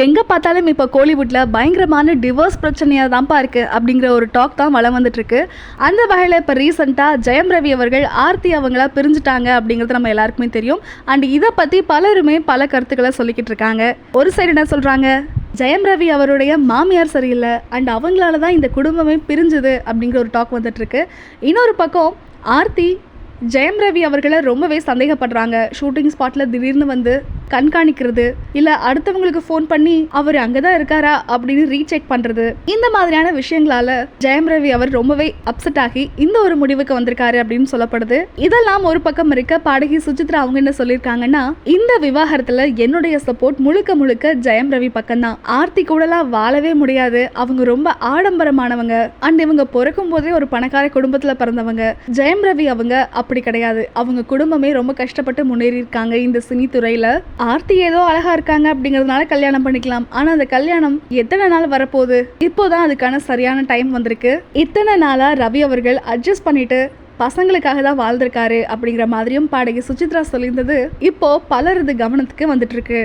எங்கே பார்த்தாலும் இப்போ கோலிவுட்டில் பயங்கரமான டிவோர்ஸ் பிரச்சனையாக தான்ப்பா இருக்குது அப்படிங்கிற ஒரு டாக் தான் வளம் வந்துட்டுருக்கு. அந்த வகையில் இப்போ ரீசெண்டாக ஜெயம் ரவி அவர்கள் ஆர்த்தி அவங்கள பிரிஞ்சுட்டாங்க அப்படிங்கிறது நம்ம எல்லாருக்குமே தெரியும். அண்ட் இதை பற்றி பலருமே பல கருத்துக்களை சொல்லிக்கிட்டு இருக்காங்க. ஒரு சைடு என்ன சொல்கிறாங்க ஜெயம் ரவி அவருடைய மாமியார் சரியில்லை அண்ட் அவங்களால தான் இந்த குடும்பமே பிரிஞ்சுது அப்படிங்கிற ஒரு டாக் வந்துட்டுருக்கு. இன்னொரு பக்கம் ஆர்த்தி ஜெயம் ரவி அவர்களை ரொம்பவே சந்தேகப்படுறாங்க. ஷூட்டிங் ஸ்பாட்டில் திடீர்னு வந்து கண்காணிக்கிறது இல்லை அடுத்தவங்களுக்கு ஃபோன் பண்ணி அவர் அங்கே தான் இருக்காரா அப்படின்னு ரீசெக் பண்ணுறது இந்த மாதிரியான விஷயங்களால ஜெயம் ரவி அவர் ரொம்பவே அப்செட் ஆகி இந்த ஒரு முடிவுக்கு வந்திருக்காரு அப்படின்னு சொல்லப்படுது. இதெல்லாம் ஒரு பக்கம் இருக்க பாடகி சுஜித்ரா அவங்க என்ன சொல்லியிருக்காங்கன்னா இந்த விவாகரத்துல என்னுடைய சப்போர்ட் முழுக்க முழுக்க ஜெயம் ரவி பக்கம்தான். ஆர்த்தி கூடலாம் வாழவே முடியாது. அவங்க ரொம்ப ஆடம்பரமானவங்க. அண்ட் இவங்க பிறக்கும் போதே ஒரு பணக்கார குடும்பத்தில் பிறந்தவங்க. ஜெயம் ரவி அவங்க அப்படி கிடையாது. அவங்க குடும்பமே ரொம்ப கஷ்டப்பட்டு முன்னேறி இருக்காங்க இந்த சினி துறையில. ஆர்த்தி ஏதோ அழகா இருக்காங்க அப்படிங்கறதுனால கல்யாணம் பண்ணிக்கலாம். ஆனா அந்த கல்யாணம் எத்தனை நாள் வரப்போகுது? இப்போதான் அதுக்கான சரியான டைம் வந்திருக்கு. இத்தனை நாளா ரவி அவர்கள் அட்ஜஸ்ட் பண்ணிட்டு பசங்களுக்காக தான் வாழ்ந்திருக்காரு அப்படிங்கிற மாதிரியும் பாடகி சுசித்ரா சொல்லியிருந்தது. இப்போ பலரது கவனத்துக்கு வந்துட்டு இருக்கு.